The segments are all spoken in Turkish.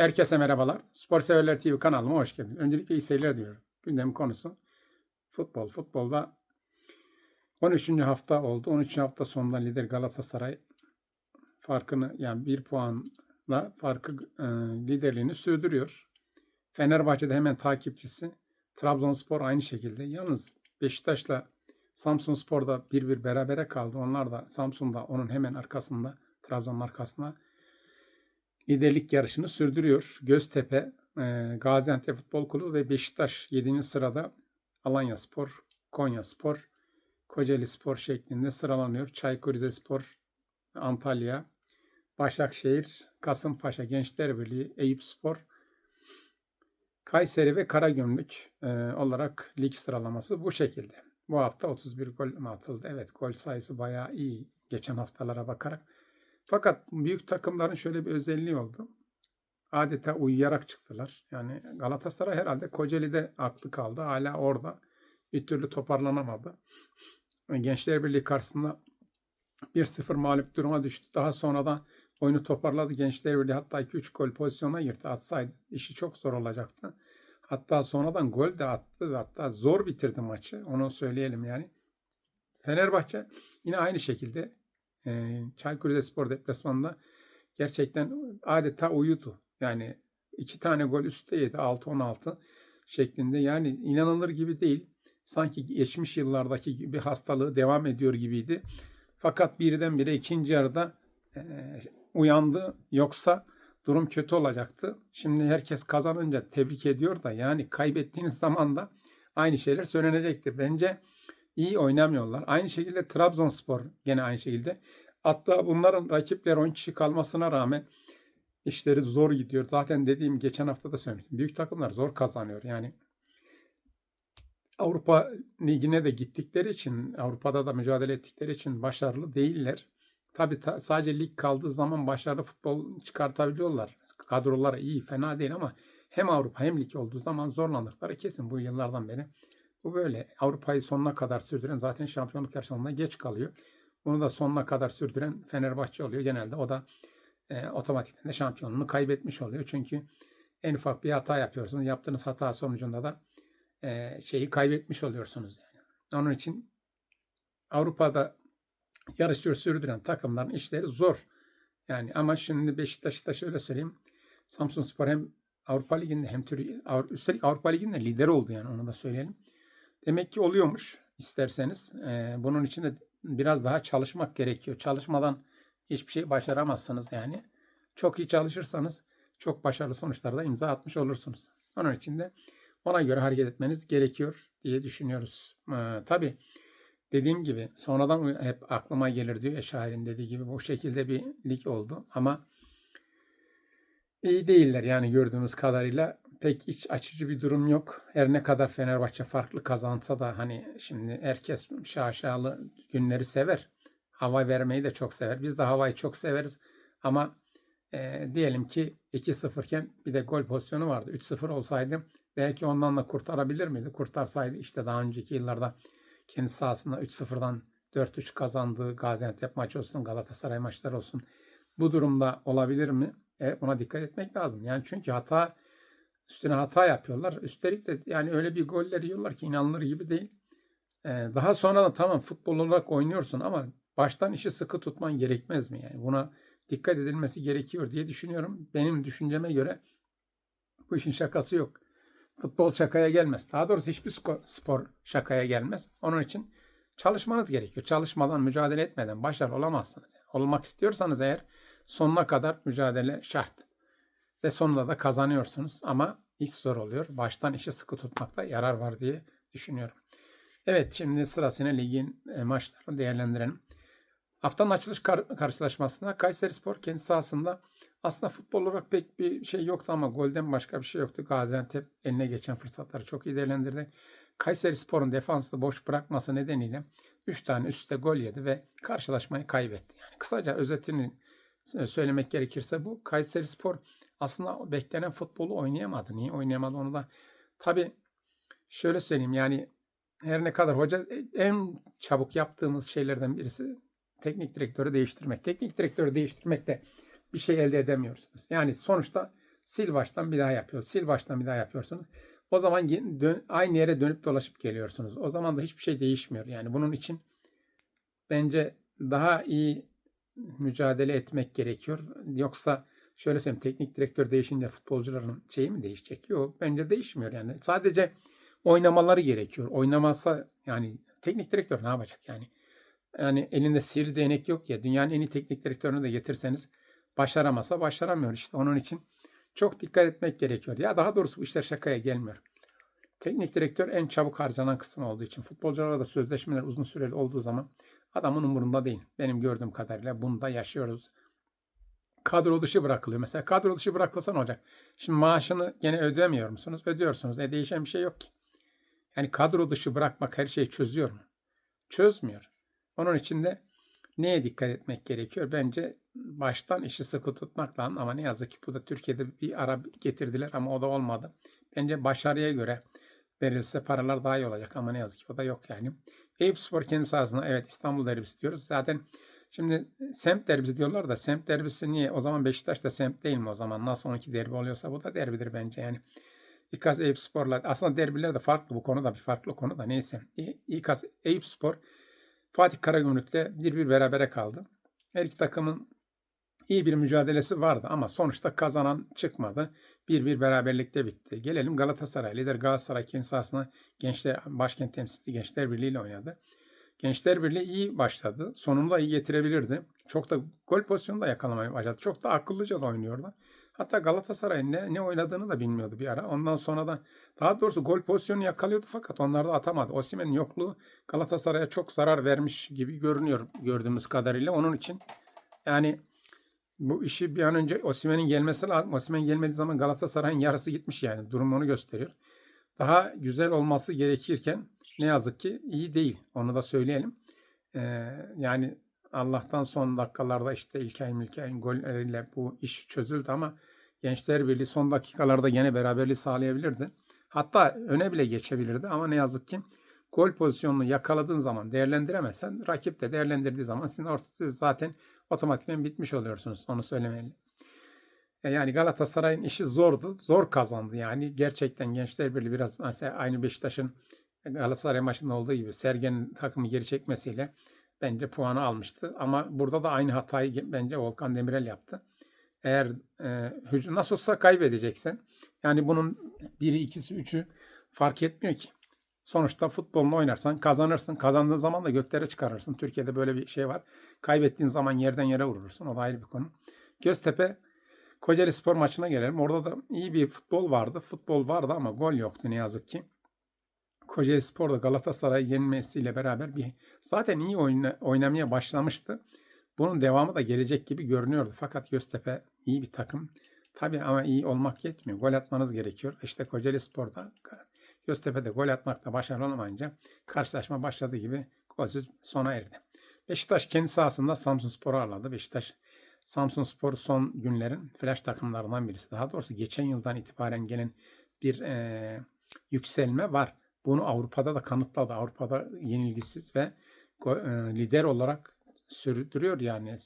Herkese merhabalar. Spor Severler TV kanalıma hoş geldiniz. Öncelikle iyi seyirler diliyorum. Gündemin konusu futbol. Futbolda 13. hafta oldu. 13. hafta sonunda lider Galatasaray farkını yani bir puanla farkı e, liderliğini sürdürüyor. Fenerbahçe'de hemen takipçisi. Trabzonspor aynı şekilde. Yalnız Beşiktaş'la Samsunspor da bir bir berabere kaldı. Onlar da Samsun'da onun hemen arkasında Trabzon'un arkasında liderlik yarışını sürdürüyor. Göztepe, e, Gaziantep Futbol Kulübü ve Beşiktaş 7. sırada Alanya Spor, Konya Spor, Kocaeli Spor şeklinde sıralanıyor. Çaykur Rizespor, Antalya, Başakşehir, Kasımpaşa Gençler Birliği, Eyüp Spor, Kayseri ve Karagümrük e, olarak lig sıralaması bu şekilde. Bu hafta 31 gol atıldı? Evet gol sayısı bayağı iyi geçen haftalara bakarak. Fakat büyük takımların şöyle bir özelliği oldu. Adeta uyuyarak çıktılar. Yani Galatasaray herhalde Kocaeli'de aklı kaldı. Hala orada. Bir türlü toparlanamadı. Gençler Birliği karşısında 1-0 mağlup duruma düştü. Daha sonra da oyunu toparladı. Gençler Birliği hatta 2-3 gol pozisyona girdi. Atsaydı işi çok zor olacaktı. Hatta sonradan gol de attı. Hatta zor bitirdi maçı. Onu söyleyelim yani. Fenerbahçe yine aynı şekilde e, Çaykur Rizespor deplasmanında gerçekten adeta uyudu. Yani iki tane gol üstte yedi 6-16 şeklinde. Yani inanılır gibi değil. Sanki geçmiş yıllardaki bir hastalığı devam ediyor gibiydi. Fakat birdenbire ikinci yarıda uyandı. Yoksa durum kötü olacaktı. Şimdi herkes kazanınca tebrik ediyor da yani kaybettiğiniz zaman da aynı şeyler söylenecektir. Bence iyi oynamıyorlar. Aynı şekilde Trabzonspor gene aynı şekilde. Hatta bunların rakipler 10 kişi kalmasına rağmen işleri zor gidiyor. Zaten dediğim geçen hafta da söylemiştim. Büyük takımlar zor kazanıyor. Yani Avrupa Ligi'ne de gittikleri için, Avrupa'da da mücadele ettikleri için başarılı değiller. Tabi ta, sadece lig kaldığı zaman başarılı futbol çıkartabiliyorlar. Kadrolar iyi, fena değil ama hem Avrupa hem lig olduğu zaman zorlandıkları kesin bu yıllardan beri. Bu böyle. Avrupa'yı sonuna kadar sürdüren zaten şampiyonluk yarışlarında geç kalıyor. Bunu da sonuna kadar sürdüren Fenerbahçe oluyor. Genelde o da e, otomatikten de şampiyonluğunu kaybetmiş oluyor. Çünkü en ufak bir hata yapıyorsunuz. Yaptığınız hata sonucunda da e, şeyi kaybetmiş oluyorsunuz. Yani. Onun için Avrupa'da yarışı sürdüren takımların işleri zor. Yani ama şimdi Beşiktaş'ta şöyle söyleyeyim. Samsun Spor hem Avrupa Ligi'nde hem Türkiye, üstelik Avrupa Ligi'nde lider oldu yani onu da söyleyelim. Demek ki oluyormuş isterseniz. E, bunun için de biraz daha çalışmak gerekiyor. Çalışmadan hiçbir şey başaramazsınız yani. Çok iyi çalışırsanız çok başarılı sonuçlarda imza atmış olursunuz. Onun için de ona göre hareket etmeniz gerekiyor diye düşünüyoruz. Ee, tabii dediğim gibi sonradan hep aklıma gelir diyor ya şairin dediği gibi bu şekilde bir lig oldu ama iyi değiller yani gördüğümüz kadarıyla pek iç açıcı bir durum yok. Her ne kadar Fenerbahçe farklı kazansa da hani şimdi herkes şaşalı günleri sever. Hava vermeyi de çok sever. Biz de havayı çok severiz. Ama e, diyelim ki 2-0 iken bir de gol pozisyonu vardı. 3-0 olsaydı belki ondan da kurtarabilir miydi? Kurtarsaydı işte daha önceki yıllarda kendi sahasında 3-0'dan 4-3 kazandığı Gaziantep maçı olsun, Galatasaray maçları olsun. Bu durumda olabilir mi? Evet buna dikkat etmek lazım. Yani çünkü hata üstüne hata yapıyorlar. Üstelik de yani öyle bir goller yiyorlar ki inanılır gibi değil. Ee, daha sonra da tamam futbol olarak oynuyorsun ama baştan işi sıkı tutman gerekmez mi? Yani buna dikkat edilmesi gerekiyor diye düşünüyorum. Benim düşünceme göre bu işin şakası yok. Futbol şakaya gelmez. Daha doğrusu hiçbir spor şakaya gelmez. Onun için çalışmanız gerekiyor. Çalışmadan, mücadele etmeden başarılı olamazsınız. Yani olmak istiyorsanız eğer sonuna kadar mücadele şart. Ve sonunda da kazanıyorsunuz ama iş zor oluyor. Baştan işi sıkı tutmakta yarar var diye düşünüyorum. Evet şimdi sırasıyla ligin e, maçlarını değerlendirelim. Haftanın açılış kar- karşılaşmasında Kayseri Spor kendi sahasında aslında futbol olarak pek bir şey yoktu ama golden başka bir şey yoktu. Gaziantep eline geçen fırsatları çok iyi değerlendirdi. Kayseri Spor'un defansı boş bırakması nedeniyle 3 tane üstte gol yedi ve karşılaşmayı kaybetti. Yani kısaca özetini söylemek gerekirse bu. Kayseri Spor aslında beklenen futbolu oynayamadı. Niye oynayamadı onu da tabii şöyle söyleyeyim yani her ne kadar hoca en çabuk yaptığımız şeylerden birisi teknik direktörü değiştirmek. Teknik direktörü değiştirmek de bir şey elde edemiyorsunuz. Yani sonuçta Sil baştan bir daha yapıyor. Sil baştan bir daha yapıyorsunuz. O zaman dön- aynı yere dönüp dolaşıp geliyorsunuz. O zaman da hiçbir şey değişmiyor. Yani bunun için bence daha iyi mücadele etmek gerekiyor. Yoksa şöyle söyleyeyim teknik direktör değişince futbolcuların şeyi mi değişecek? Yok bence değişmiyor yani. Sadece oynamaları gerekiyor. Oynamazsa yani teknik direktör ne yapacak yani? Yani elinde sihirli değnek yok ya. Dünyanın en iyi teknik direktörünü de getirseniz başaramasa başaramıyor işte. Onun için çok dikkat etmek gerekiyor. Ya daha doğrusu bu işler şakaya gelmiyor. Teknik direktör en çabuk harcanan kısım olduğu için futbolcularla da sözleşmeler uzun süreli olduğu zaman adamın umurunda değil. Benim gördüğüm kadarıyla bunu da yaşıyoruz. Kadro dışı bırakılıyor. Mesela kadro dışı bırakılsa ne olacak? Şimdi maaşını gene ödemiyor musunuz? Ödüyorsunuz. E değişen bir şey yok ki. Yani kadro dışı bırakmak her şeyi çözüyor mu? Çözmüyor. Onun için de neye dikkat etmek gerekiyor? Bence baştan işi sıkı tutmak lazım ama ne yazık ki bu da Türkiye'de bir ara getirdiler ama o da olmadı. Bence başarıya göre verilse paralar daha iyi olacak ama ne yazık ki o da yok yani. Eyüp Spor kendi sahasında evet İstanbul derbisi diyoruz. Zaten şimdi semt derbisi diyorlar da semt derbisi niye? O zaman Beşiktaş da semt değil mi o zaman? Nasıl 12 derbi oluyorsa bu da derbidir bence yani. İKAS Eyüp Spor'la aslında derbiler de farklı bu konuda bir farklı konu da neyse. İ- İKAS Eyüp Spor Fatih Karagümrük'le bir bir berabere kaldı. Her iki takımın iyi bir mücadelesi vardı ama sonuçta kazanan çıkmadı. Bir bir beraberlikte bitti. Gelelim Galatasaray. Lider Galatasaray kendi sahasına Gençler, Başkent Temsilcisi Gençler Birliği ile oynadı. Gençler Birliği iyi başladı. Sonunda iyi getirebilirdi. Çok da gol pozisyonu da yakalamaya başladı. Çok da akıllıca da oynuyordu. Hatta Galatasaray ne, ne oynadığını da bilmiyordu bir ara. Ondan sonra da daha doğrusu gol pozisyonu yakalıyordu fakat onlar da atamadı. Osimhen'in yokluğu Galatasaray'a çok zarar vermiş gibi görünüyor gördüğümüz kadarıyla. Onun için yani bu işi bir an önce Osimhen'in gelmesi lazım. Osimhen gelmediği zaman Galatasaray'ın yarısı gitmiş yani. Durum onu gösteriyor. Daha güzel olması gerekirken ne yazık ki iyi değil. Onu da söyleyelim. Ee, yani Allah'tan son dakikalarda işte İlkay Milkay'ın golleriyle bu iş çözüldü ama Gençler Birliği son dakikalarda gene beraberliği sağlayabilirdi. Hatta öne bile geçebilirdi ama ne yazık ki gol pozisyonunu yakaladığın zaman değerlendiremezsen rakip de değerlendirdiği zaman sizin ortası zaten otomatikman bitmiş oluyorsunuz. Onu söylemeli. E, Yani Galatasaray'ın işi zordu. Zor kazandı yani. Gerçekten Gençler Birliği biraz mesela aynı Beşiktaş'ın Galatasaray maçında olduğu gibi Sergen'in takımı geri çekmesiyle bence puanı almıştı. Ama burada da aynı hatayı bence Volkan Demirel yaptı. Eğer e, nasıl olsa kaybedeceksin. Yani bunun biri, ikisi, üçü fark etmiyor ki. Sonuçta futbolunu oynarsan kazanırsın. Kazandığın zaman da göklere çıkarırsın. Türkiye'de böyle bir şey var. Kaybettiğin zaman yerden yere vurursun. O da ayrı bir konu. Göztepe Kocaeli Spor maçına gelelim. Orada da iyi bir futbol vardı. Futbol vardı ama gol yoktu ne yazık ki. Kocaeli Spor da Galatasaray yenmesiyle beraber bir zaten iyi oyna, oynamaya başlamıştı. Bunun devamı da gelecek gibi görünüyordu. Fakat Göztepe iyi bir takım. Tabii ama iyi olmak yetmiyor. Gol atmanız gerekiyor. İşte Kocaeli Spor'da Göztepe'de gol atmakta başarılı olamayınca karşılaşma başladığı gibi golsüz sona erdi. Beşiktaş kendi sahasında Samsun Spor'u ağırladı. Beşiktaş Samsun Spor son günlerin flash takımlarından birisi. Daha doğrusu geçen yıldan itibaren gelen bir e, yükselme var. Bunu Avrupa'da da kanıtladı. Avrupa'da yenilgisiz ve e, lider olarak sürdürüyor yani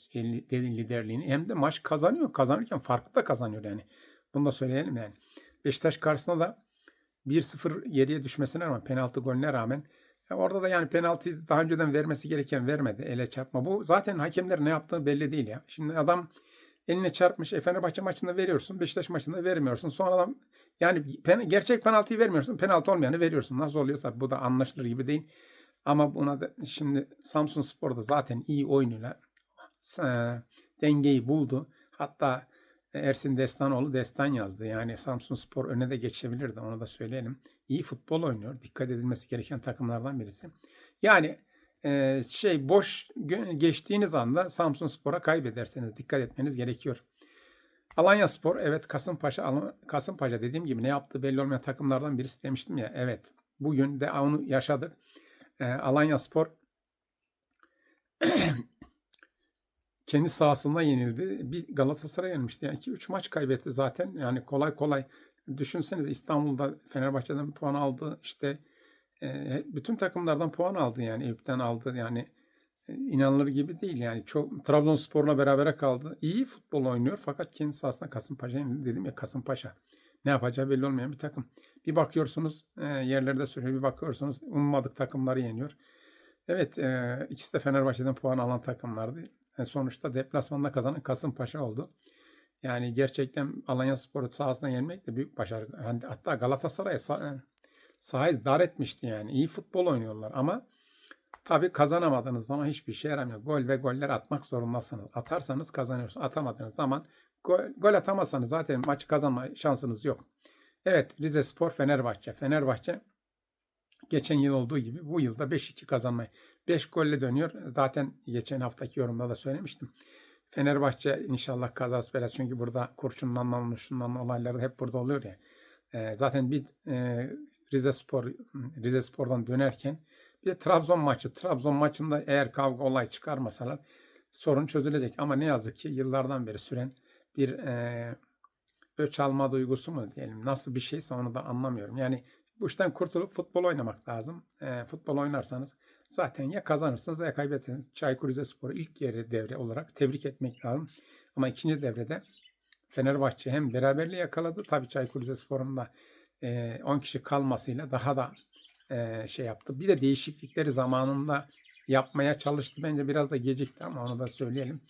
liderliğini. Hem de maç kazanıyor. Kazanırken farklı da kazanıyor yani. Bunu da söyleyelim yani. Beşiktaş karşısında da 1-0 geriye düşmesine rağmen penaltı golüne rağmen ya orada da yani penaltıyı daha önceden vermesi gereken vermedi. Ele çarpma. Bu zaten hakemler ne yaptığı belli değil ya. Şimdi adam eline çarpmış. E, Fenerbahçe maçında veriyorsun. Beşiktaş maçında vermiyorsun. Sonradan yani pen, gerçek penaltıyı vermiyorsun. Penaltı olmayanı veriyorsun. Nasıl oluyorsa bu da anlaşılır gibi değil. Ama buna da şimdi Samsun Spor'da zaten iyi oyunuyla e, dengeyi buldu. Hatta Ersin Destanoğlu destan yazdı. Yani Samsun Spor öne de geçebilirdi. Onu da söyleyelim. İyi futbol oynuyor. Dikkat edilmesi gereken takımlardan birisi. Yani şey boş geçtiğiniz anda Samsun Spor'a kaybederseniz dikkat etmeniz gerekiyor. Alanya Spor evet Kasımpaşa Kasımpaşa dediğim gibi ne yaptığı belli olmayan takımlardan birisi demiştim ya. Evet. Bugün de onu yaşadık. E, Alanya Spor kendi sahasında yenildi. Bir Galatasaray yenilmişti. Yani 2-3 maç kaybetti zaten. Yani kolay kolay düşünsenize İstanbul'da Fenerbahçe'den puan aldı. İşte bütün takımlardan puan aldı yani. Eyüp'ten aldı. Yani e, inanılır gibi değil yani. Çok Trabzonspor'la berabere kaldı. İyi futbol oynuyor fakat kendi sahasında Kasımpaşa dedim ya Kasımpaşa. Ne yapacağı belli olmayan bir takım. Bir bakıyorsunuz e, yerlerde sürüyor. Bir bakıyorsunuz ummadık takımları yeniyor. Evet e, ikisi de Fenerbahçe'den puan alan takımlardı. E, sonuçta deplasmanda kazanan Kasımpaşa oldu. Yani gerçekten Alanya Spor'u sahasına yenmek de büyük başarı. Hatta Galatasaray'a sahayı dar etmişti yani. İyi futbol oynuyorlar ama tabii kazanamadığınız zaman hiçbir şey yaramıyor. Gol ve goller atmak zorundasınız. Atarsanız kazanıyorsunuz. Atamadığınız zaman gol, gol atamazsanız zaten maçı kazanma şansınız yok. Evet Rize Spor Fenerbahçe. Fenerbahçe geçen yıl olduğu gibi bu yılda 5-2 kazanmayı 5 golle dönüyor. Zaten geçen haftaki yorumda da söylemiştim. Fenerbahçe inşallah kazası belası çünkü burada kurşunlanma, murşunlanma olayları hep burada oluyor ya. Ee, zaten bir e, Rize Spor Rize Spor'dan dönerken bir de Trabzon maçı. Trabzon maçında eğer kavga olay çıkarmasalar sorun çözülecek. Ama ne yazık ki yıllardan beri süren bir e, öç alma duygusu mu diyelim nasıl bir şeyse onu da anlamıyorum. Yani bu işten kurtulup futbol oynamak lazım. E, futbol oynarsanız zaten ya kazanırsınız ya kaybedersiniz. Çaykur Rizespor'u ilk yarı devre olarak tebrik etmek lazım. Ama ikinci devrede Fenerbahçe hem beraberliği yakaladı. Tabii Çaykur Rizespor'un da e, 10 kişi kalmasıyla daha da e, şey yaptı. Bir de değişiklikleri zamanında yapmaya çalıştı. Bence biraz da gecikti ama onu da söyleyelim.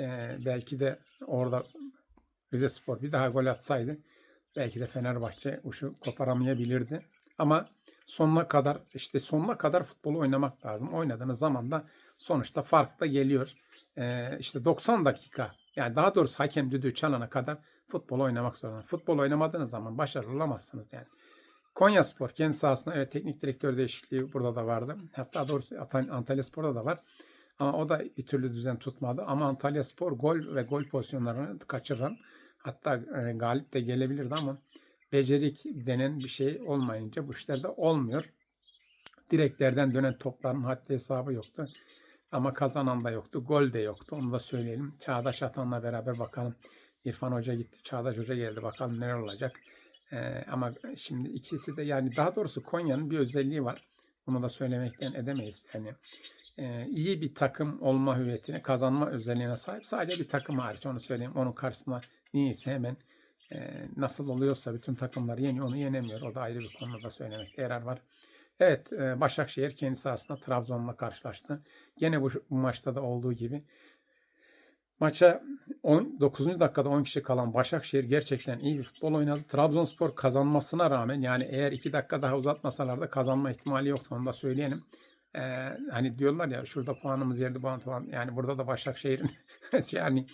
E, belki de orada Rizespor bir daha gol atsaydı belki de Fenerbahçe uşu koparamayabilirdi. Ama sonuna kadar işte sonuna kadar futbolu oynamak lazım. Oynadığınız zaman da sonuçta fark da geliyor. Ee, işte 90 dakika yani daha doğrusu hakem düdüğü çalana kadar futbol oynamak zorunda. Futbol oynamadığınız zaman başarılı olamazsınız yani. Konya Spor kendi sahasında evet teknik direktör değişikliği burada da vardı. Hatta doğrusu Antalya Spor'da da var. Ama o da bir türlü düzen tutmadı. Ama Antalya Spor gol ve gol pozisyonlarını kaçıran hatta e, galip de gelebilirdi ama becerik denen bir şey olmayınca bu işlerde olmuyor. Direklerden dönen topların haddi hesabı yoktu. Ama kazanan da yoktu. Gol de yoktu. Onu da söyleyelim. Çağdaş Atan'la beraber bakalım. İrfan Hoca gitti. Çağdaş Hoca geldi. Bakalım neler olacak. Ee, ama şimdi ikisi de yani daha doğrusu Konya'nın bir özelliği var. Bunu da söylemekten edemeyiz. Yani e, iyi bir takım olma hüviyetine, kazanma özelliğine sahip. Sadece bir takım hariç onu söyleyeyim. Onun karşısında niyeyse hemen e, nasıl oluyorsa bütün takımlar yeniyor, onu yenemiyor. O da ayrı bir konuda söylemekte yarar var. Evet, e, Başakşehir kendi sahasında Trabzon'la karşılaştı. Gene bu, bu maçta da olduğu gibi maça 10, 9. dakikada 10 kişi kalan Başakşehir gerçekten iyi bir futbol oynadı. Trabzonspor kazanmasına rağmen yani eğer 2 dakika daha uzatmasalar da kazanma ihtimali yoktu onu da söyleyelim. Ee, hani diyorlar ya şurada puanımız yerde puan puan yani burada da Başakşehir'in yani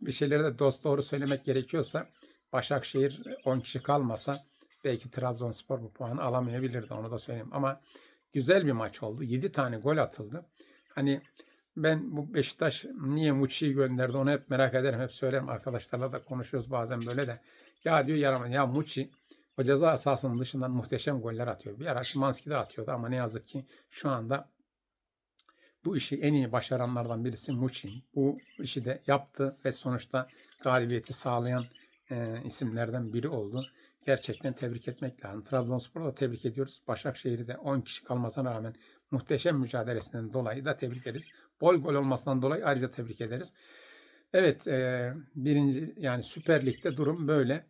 bir şeyleri de dost doğru söylemek gerekiyorsa Başakşehir 10 kişi kalmasa belki Trabzonspor bu puanı alamayabilirdi onu da söyleyeyim. Ama güzel bir maç oldu. 7 tane gol atıldı. Hani ben bu Beşiktaş niye Muçi'yi gönderdi onu hep merak ederim. Hep söylerim arkadaşlarla da konuşuyoruz bazen böyle de. Ya diyor yaramadı. Ya Muçi o ceza sahasının dışından muhteşem goller atıyor. Bir ara Şimanski de atıyordu ama ne yazık ki şu anda bu işi en iyi başaranlardan birisi Muçi. Bu işi de yaptı ve sonuçta galibiyeti sağlayan e, isimlerden biri oldu. Gerçekten tebrik etmek lazım. Trabzonspor'u da tebrik ediyoruz. Başakşehir'i de 10 kişi kalmasına rağmen muhteşem mücadelesinden dolayı da tebrik ederiz. Bol gol olmasından dolayı ayrıca tebrik ederiz. Evet e, birinci yani Süper Lig'de durum böyle.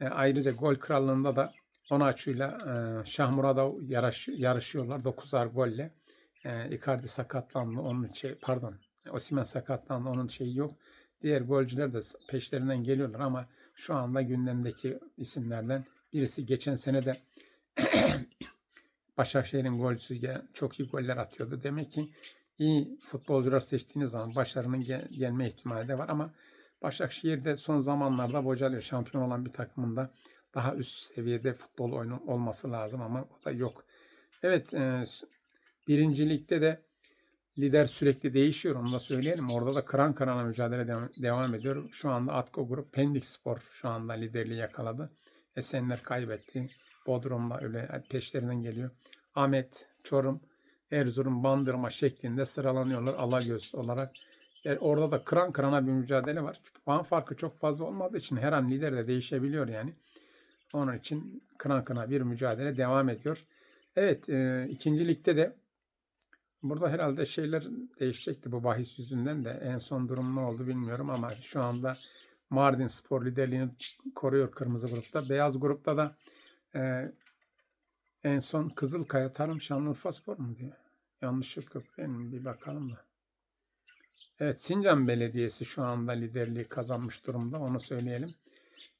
E, ayrıca gol krallığında da Onaçu'yla e, Şahmura'da yarış, yarışıyorlar 9'ar golle. E, Icardi sakatlandı onun şey pardon Osimhen sakatlandı onun şeyi yok. Diğer golcüler de peşlerinden geliyorlar ama şu anda gündemdeki isimlerden birisi geçen sene de Başakşehir'in golcüsü çok iyi goller atıyordu. Demek ki iyi futbolcular seçtiğiniz zaman başarının gel- gelme ihtimali de var ama Başakşehir'de son zamanlarda bocalıyor. Şampiyon olan bir takımında daha üst seviyede futbol oyunu olması lazım ama o da yok. Evet e, birincilikte de lider sürekli değişiyor onu da söyleyelim. Orada da kıran kırana mücadele devam, devam ediyor. Şu anda Atko Grup Pendik Spor şu anda liderliği yakaladı. Esenler kaybetti. Bodrum'da öyle peşlerinden geliyor. Ahmet, Çorum, Erzurum, Bandırma şeklinde sıralanıyorlar Alagöz olarak. Yani orada da kıran kırana bir mücadele var. Puan farkı çok fazla olmadığı için her an lider de değişebiliyor yani. Onun için kıran kırana bir mücadele devam ediyor. Evet e, ikinci ligde de Burada herhalde şeyler değişecekti bu bahis yüzünden de. En son durum ne oldu bilmiyorum ama şu anda Mardin Spor liderliğini koruyor kırmızı grupta. Beyaz grupta da e, en son Kızılkaya Tarım Şanlıurfa Spor mu diyor? Yanlışlık yok değil mi? Bir bakalım da. Evet Sincan Belediyesi şu anda liderliği kazanmış durumda onu söyleyelim.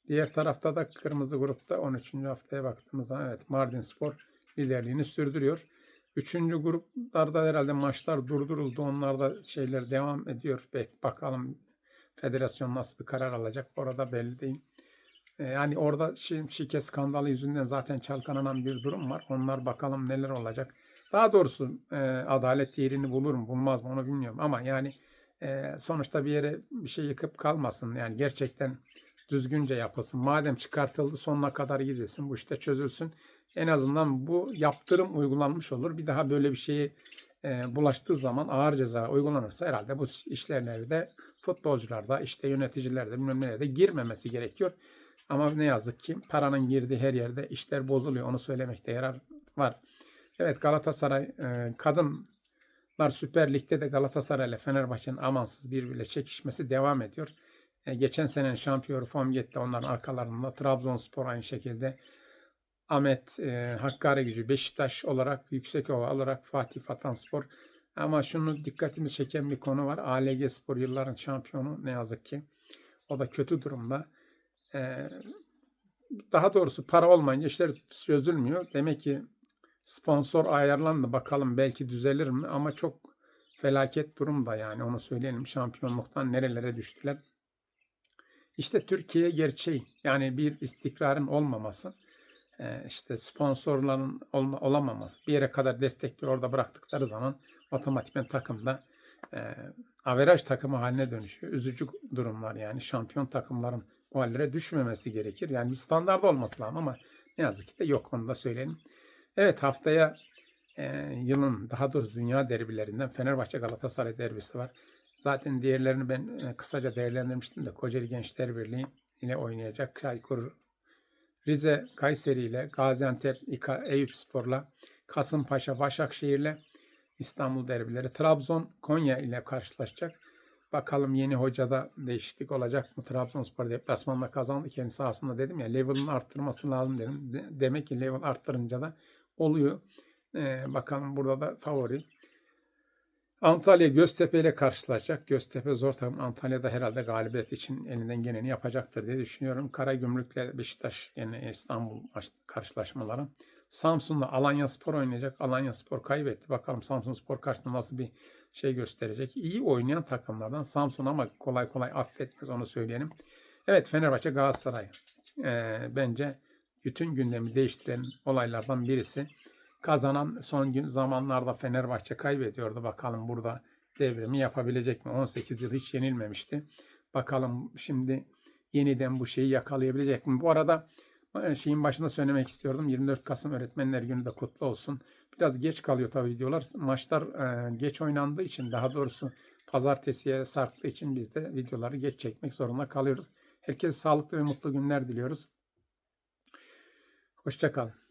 Diğer tarafta da kırmızı grupta 13. haftaya baktığımız zaman evet Mardin Spor liderliğini sürdürüyor. Üçüncü gruplarda herhalde maçlar durduruldu. Onlarda şeyler devam ediyor. Bek bakalım federasyon nasıl bir karar alacak. Orada belli değil. Ee, Yani orada şi- şike skandalı yüzünden zaten çalkalanan bir durum var. Onlar bakalım neler olacak. Daha doğrusu e, adalet yerini bulur mu bulmaz mı onu bilmiyorum. Ama yani e, sonuçta bir yere bir şey yıkıp kalmasın. Yani gerçekten düzgünce yapılsın. Madem çıkartıldı sonuna kadar gidilsin. Bu işte çözülsün. En azından bu yaptırım uygulanmış olur. Bir daha böyle bir şeyi e, bulaştığı zaman ağır ceza uygulanırsa herhalde bu işlerlere de futbolcularda, işte yöneticilerde, bilmem nerede girmemesi gerekiyor. Ama ne yazık ki paranın girdiği her yerde işler bozuluyor. Onu söylemekte yarar var. Evet Galatasaray e, kadınlar Süper Lig'de de Galatasaray ile Fenerbahçe'nin amansız birbiriyle çekişmesi devam ediyor. E, geçen senenin şampiyonu Formget'te onların arkalarında Trabzonspor aynı şekilde Ahmet e, Hakkari gücü Beşiktaş olarak Yüksekova olarak Fatih Vatanspor ama şunu dikkatimi çeken bir konu var. ALG Spor yılların şampiyonu ne yazık ki. O da kötü durumda. E, daha doğrusu para olmayınca işler çözülmüyor. Demek ki sponsor ayarlandı. Bakalım belki düzelir mi? Ama çok felaket durumda yani onu söyleyelim. Şampiyonluktan nerelere düştüler. İşte Türkiye gerçeği. Yani bir istikrarın olmaması e, işte sponsorların olamaması, bir yere kadar destekleri orada bıraktıkları zaman otomatikman takımda e, averaj takımı haline dönüşüyor. Üzücü durumlar yani şampiyon takımların o hallere düşmemesi gerekir. Yani bir standart olması lazım ama ne yazık ki de yok onu da söyleyelim. Evet haftaya e, yılın daha doğrusu dünya derbilerinden Fenerbahçe Galatasaray derbisi var. Zaten diğerlerini ben e, kısaca değerlendirmiştim de Kocaeli Gençler Birliği ile oynayacak. Çaykur Rize Kayseri ile Gaziantep İK Eyüp Spor'la Kasımpaşa Başakşehir'le İstanbul derbileri Trabzon Konya ile karşılaşacak. Bakalım yeni hocada değişiklik olacak mı? Trabzonspor deplasmanla kazandı kendi sahasında dedim ya level'ın arttırması lazım dedim. De- demek ki level arttırınca da oluyor. Ee, bakalım burada da favori. Antalya Göztepe ile karşılaşacak. Göztepe zor takım. Antalya'da herhalde galibiyet için elinden geleni yapacaktır diye düşünüyorum. Karagümrük'le Beşiktaş yani İstanbul karşılaşmaları. Samsun'da Alanya Spor oynayacak. Alanya Spor kaybetti. Bakalım Samsun Spor karşısında nasıl bir şey gösterecek. İyi oynayan takımlardan Samsun ama kolay kolay affetmez onu söyleyelim. Evet Fenerbahçe Galatasaray. Ee, bence bütün gündemi değiştiren olaylardan birisi. Kazanan son gün zamanlarda Fenerbahçe kaybediyordu. Bakalım burada devrimi yapabilecek mi? 18 yıl hiç yenilmemişti. Bakalım şimdi yeniden bu şeyi yakalayabilecek mi? Bu arada e, şeyin başında söylemek istiyordum. 24 Kasım Öğretmenler Günü de kutlu olsun. Biraz geç kalıyor tabii videolar. Maçlar e, geç oynandığı için daha doğrusu pazartesiye sarktığı için biz de videoları geç çekmek zorunda kalıyoruz. Herkese sağlıklı ve mutlu günler diliyoruz. Hoşçakalın.